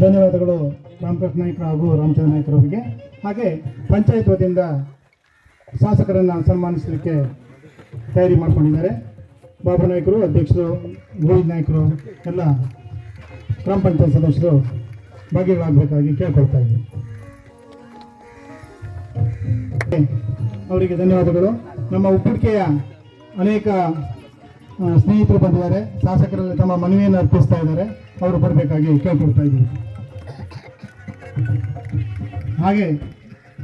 ಧನ್ಯವಾದಗಳು ರಾಮಕೃಷ್ಣ ನಾಯ್ಕರ ಹಾಗೂ ರಾಮಚಂದ್ರ ನಾಯ್ಕರವರಿಗೆ ಹಾಗೆ ಪಂಚಾಯತ್ ವತಿಯಿಂದ ಶಾಸಕರನ್ನು ಸನ್ಮಾನಿಸಲಿಕ್ಕೆ ತಯಾರಿ ಮಾಡಿಕೊಂಡಿದ್ದಾರೆ. ಬಾಬು ನಾಯ್ಕರು, ಅಧ್ಯಕ್ಷರು ಗೋವಿಂದ ನಾಯ್ಕರು, ಎಲ್ಲ ಗ್ರಾಮ ಪಂಚಾಯತ್ ಸದಸ್ಯರು ಭಾಗಿಗಳಾಗಬೇಕಾಗಿ ಕೇಳ್ಕೊಳ್ತಾ ಇದ್ದೀನಿ ಅವರಿಗೆ ಧನ್ಯವಾದಗಳು. ನಮ್ಮ ಉಪ್ಪುಡಿಕೆಯ ಅನೇಕ ಸ್ನೇಹಿತರು ಬಂದಿದ್ದಾರೆ. ಶಾಸಕರಲ್ಲಿ ತಮ್ಮ ಮನವಿಯನ್ನು ಅರ್ಪಿಸ್ತಾ ಇದ್ದಾರೆ. ಅವರು ಬರಬೇಕಾಗಿ ಕೇಳ್ಕೊಳ್ತಾ ಇದ್ದೀವಿ. ಹಾಗೆ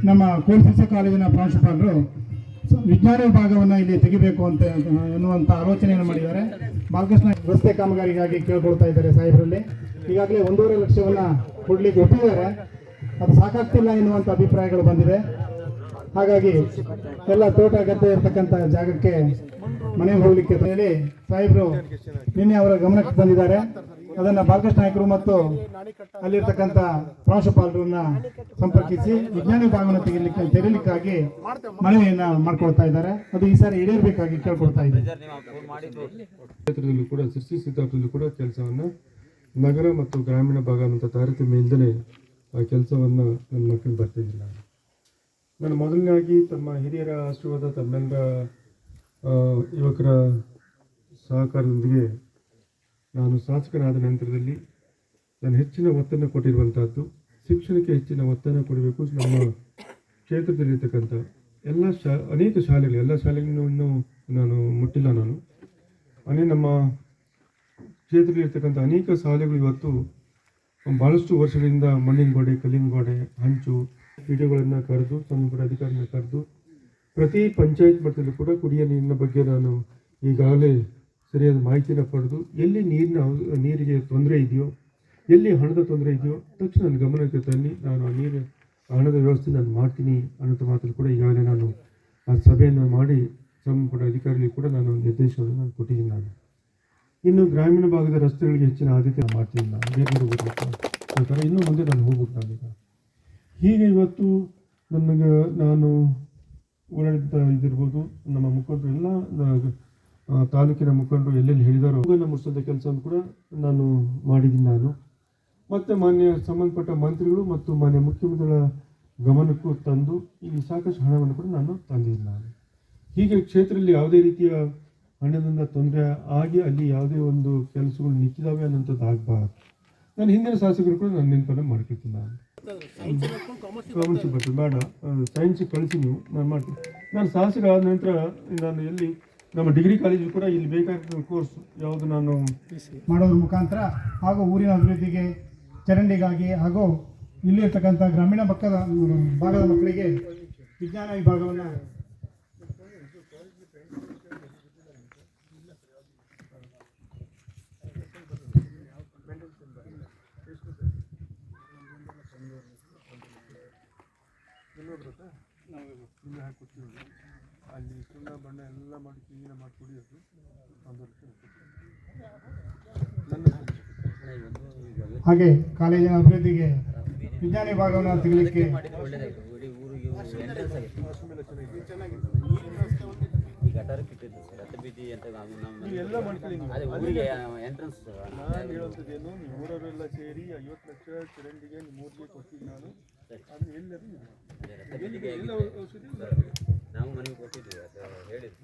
ನಮ್ಮ ಕೋಲ್ಫಿಸ ಕಾಲೇಜಿನ ಪ್ರಾಂಶುಪಾಲರು ವಿಜ್ಞಾನ ವಿಭಾಗವನ್ನು ಇಲ್ಲಿ ತೆಗಿಬೇಕು ಅಂತ ಎನ್ನುವಂಥ ಆಲೋಚನೆಯನ್ನು ಮಾಡಿದ್ದಾರೆ. ಬಾಲಕೃಷ್ಣ ರಸ್ತೆ ಕಾಮಗಾರಿಗಾಗಿ ಕೇಳ್ಕೊಳ್ತಾ ಇದ್ದಾರೆ ಸಾಹೇಬರಲ್ಲಿ. ಈಗಾಗಲೇ ಒಂದೂವರೆ ಲಕ್ಷವನ್ನು ಕೊಡಲಿಕ್ಕೆ ಒಪ್ಪಿದ್ದಾರೆ. ಅದು ಸಾಕಾಗ್ತಿಲ್ಲ ಎನ್ನುವಂಥ ಅಭಿಪ್ರಾಯಗಳು ಬಂದಿದೆ. ಹಾಗಾಗಿ ಎಲ್ಲ ತೋಟ ಗದ್ದೆ ಇರತಕ್ಕಂಥ ಜಾಗಕ್ಕೆ ಮನೆಗೆ ಹೋಗ್ಲಿಕ್ಕೆ ಅಂತ ಹೇಳಿ ಸಾಹೇಬರು ನಿನ್ನೆ ಅವರ ಗಮನಕ್ಕೆ ಬಂದಿದ್ದಾರೆ ಅದನ್ನ ಬಾಲಕೃಷ್ಣ ನಾಯಕರು ಮತ್ತು ಅಲ್ಲಿರ್ತಕ್ಕಂಥ ಪ್ರಾಂಶುಪಾಲರನ್ನ ಸಂಪರ್ಕಿಸಿ ವಿಜ್ಞಾನ ಭಾಗವನ್ನು ತೆಗಿಲಿಕ್ಕೆ ತೆರೀಲಿಕ್ಕಾಗಿ ಮನವಿಯನ್ನ ಮಾಡ್ಕೊಳ್ತಾ ಇದ್ದಾರೆ. ಅದು ಈ ಸಾರಿ ಈಡೇರಬೇಕಾಗಿ ಕೇಳ್ಕೊಳ್ತಾ ಇದ್ದಾರೆ ಕೂಡ ಸೃಷ್ಟಿ ಸಿದ್ಧಾರ್ಥದಲ್ಲೂ ಕೂಡ ಕೆಲಸವನ್ನ ನಗರ ಮತ್ತು ಗ್ರಾಮೀಣ ಭಾಗ ಅಂತ ತಾರತಮ್ಯ ಇಲ್ಲದೆ ಆ ಕೆಲಸವನ್ನು ನನ್ನ ಮಕ್ಕಳು ಬರ್ತಿದ್ದಿಲ್ಲ ನಾನು ಮೊದಲನೇದಾಗಿ ತಮ್ಮ ಹಿರಿಯರ ಆಶೀರ್ವಾದ, ತಮ್ಮೆಲ್ಲರ ಯುವಕರ ಸಹಕಾರದೊಂದಿಗೆ ನಾನು ಶಾಸಕನಾದ ನಂತರದಲ್ಲಿ ನಾನು ಹೆಚ್ಚಿನ ಒತ್ತನ್ನು ಕೊಟ್ಟಿರುವಂಥದ್ದು ಶಿಕ್ಷಣಕ್ಕೆ ಹೆಚ್ಚಿನ ಒತ್ತನ್ನು ಕೊಡಬೇಕು ನಮ್ಮ ಕ್ಷೇತ್ರದಲ್ಲಿರ್ತಕ್ಕಂಥ ಎಲ್ಲ ಶಾ, ಅನೇಕ ಶಾಲೆಗಳು, ಎಲ್ಲ ಶಾಲೆಗಳನ್ನು ಇನ್ನೂ ನಾನು ಮುಟ್ಟಿಲ್ಲ ನಾನು. ಅನೇ ನಮ್ಮ ಕ್ಷೇತ್ರದಲ್ಲಿರ್ತಕ್ಕಂಥ ಅನೇಕ ಶಾಲೆಗಳು ಇವತ್ತು ಭಾಳಷ್ಟು ವರ್ಷಗಳಿಂದ ಮಣ್ಣಿನ ಗೋಡೆ, ಕಲ್ಲಿನ ಗೋಡೆ, ಹಂಚು ವಿಡಿಯೋಗಳನ್ನು ಕರೆದು, ಸಂಬಂಧಪಟ್ಟ ಅಧಿಕಾರಿನ ಕರೆದು ಪ್ರತಿ ಪಂಚಾಯತ್ ಮಟ್ಟದಲ್ಲೂ ಕೂಡ ಕುಡಿಯೋ ನೀರಿನ ಬಗ್ಗೆ ನಾನು ಈಗಾಗಲೇ ಸರಿಯಾದ ಮಾಹಿತಿನ ಪಡೆದು ಎಲ್ಲಿ ನೀರಿನ ನೀರಿಗೆ ತೊಂದರೆ ಇದೆಯೋ, ಎಲ್ಲಿ ಹಣದ ತೊಂದರೆ ಇದೆಯೋ, ತಕ್ಷಣ ನನ್ನ ಗಮನಕ್ಕೆ ತನ್ನಿ, ನಾನು ಆ ನೀರು ಹಣದ ವ್ಯವಸ್ಥೆ ನಾನು ಮಾಡ್ತೀನಿ ಅನ್ನೋ ಮಾತನ್ನು ಕೂಡ ಈಗಾಗಲೇ ನಾನು ಆ ಸಭೆಯನ್ನು ಮಾಡಿ ಸಂಬಂಧಪಟ್ಟ ಅಧಿಕಾರಿಗಳಿಗೆ ಕೂಡ ನಾನು ನಿರ್ದೇಶನವನ್ನು ನಾನು ಕೊಟ್ಟಿದ್ದೀನಿ ನಾನು. ಇನ್ನು ಗ್ರಾಮೀಣ ಭಾಗದ ರಸ್ತೆಗಳಿಗೆ ಹೆಚ್ಚಿನ ಆದ್ಯತೆ ಮಾಡ್ತೀನಿ ನಾನು. ಬೇರೆ ಹೋಗ್ಬೇಕು ಥರ ಇನ್ನೂ ಮುಂದೆ ನಾನು ಹೋಗ್ಬೇಕು ನಾನೀಗ ಹೀಗೆ ಇವತ್ತು ನನಗೆ, ನಾನು ಓಡಾಡಿದ ಇದಿರ್ಬೋದು ನಮ್ಮ ಮುಖಂಡರು ಎಲ್ಲ ತಾಲೂಕಿನ ಮುಖಂಡರು ಎಲ್ಲೆಲ್ಲಿ ಹೇಳಿದಾರೋ ಅವುಗಳನ್ನ ಮುಗಿಸೋದ ಕೆಲಸವನ್ನು ಕೂಡ ನಾನು ಮಾಡಿದ್ದೀನಿ ನಾನು. ಮತ್ತು ಮಾನ್ಯ ಸಂಬಂಧಪಟ್ಟ ಮಂತ್ರಿಗಳು ಮತ್ತು ಮಾನ್ಯ ಮುಖ್ಯಮಂತ್ರಿಗಳ ಗಮನಕ್ಕೂ ತಂದು ಇಲ್ಲಿ ಸಾಕಷ್ಟು ಹಣವನ್ನು ಕೂಡ ನಾನು ತಂದಿದ್ದೀನಿ ನಾನು. ಹೀಗೆ ಕ್ಷೇತ್ರದಲ್ಲಿ ಯಾವುದೇ ರೀತಿಯ ಹಣದಿಂದ ತೊಂದರೆ ಆಗಿ ಅಲ್ಲಿ ಯಾವುದೇ ಒಂದು ಕೆಲಸಗಳು ನಿಂತಿದ್ದಾವೆ ಅನ್ನೋಂಥದ್ದು ಆಗಬಾರ್ದು ನಾನು ಹಿಂದಿನ ಶಾಸಕರು ಕೂಡ ನಾನು ನೆನಪನ್ನು ಮಾಡ್ಕೊಳ್ತೀನಿ ನಾನು. ಕಾಮರ್ಸ್ ಬರ್ತದೆ ಬೇಡ. ಸೈನ್ಸ್ ಕಳಿಸಿ ನೀವು. ನಾನು ಮಾಡ್ತೀನಿ. ನಾನು ಸಾಹಸಿಕ ಆದ ನಂತರ ನಾನು ಎಲ್ಲಿ ನಮ್ಮ ಡಿಗ್ರಿ ಕಾಲೇಜು ಕೂಡ ಇಲ್ಲಿ ಬೇಕಾಗಿರೋ ಕೋರ್ಸ್ ಯಾವುದು ನಾನು ಮಾಡೋದ್ರ ಮುಖಾಂತರ ಹಾಗೂ ಊರಿನ ಅಭಿವೃದ್ಧಿಗೆ, ಚರಂಡಿಗಾಗಿ ಹಾಗೂ ಇಲ್ಲಿರ್ತಕ್ಕಂಥ ಗ್ರಾಮೀಣ ಪಕ್ಕದ ಭಾಗದ ಮಕ್ಕಳಿಗೆ ವಿಜ್ಞಾನ ವಿಭಾಗವನ್ನು ಅಲ್ಲಿ ಸುಣ್ಣ ಬಣ್ಣ ಎಲ್ಲ ಮಾಡಿ ಕ್ಲೀನ್ ಮಾಡಿ ಕುಡಿಯೋದು. ಹಾಗೆ. ಕಾಲೇಜಿನ ಅಭಿವೃದ್ಧಿಗೆ ವಿಜ್ಞಾನ ವಿಭಾಗವನ್ನು ತೆಗಲಿಕ್ಕೆ ಈ ಗಟಾರ ಕಿಟ್ಟಿದ್ದು ಸರ್ ಹತ್ತು ಬೀದಿ ಅಂತ ನಾವು ನಾವು ಎಲ್ಲ ಮಾಡ್ತೀವಿ ಅದೇ ಊರಿಗೆ ಎಂಟ್ರೆನ್ಸ್ ನಾನು ಹೇಳುವಂಥದ್ದೇನು ನೀವು ಮೂರವರೆಲ್ಲ ಸೇರಿ ಐವತ್ತು ಲಕ್ಷ ಚರಂಡಿಗೆ ನಿಮ್ಮ ಊರಿಗೆ ಕೊಡ್ತೀನಿ ನಾನು. ಅದು ಎಲ್ಲರೂ ರಥ ಬೀದಿಗೆ ಎಲ್ಲ ನಾವು ಮನೆಗೆ ಕೊಟ್ಟಿದ್ದೀವಿ ಅದು ಹೇಳಿದ್ರು.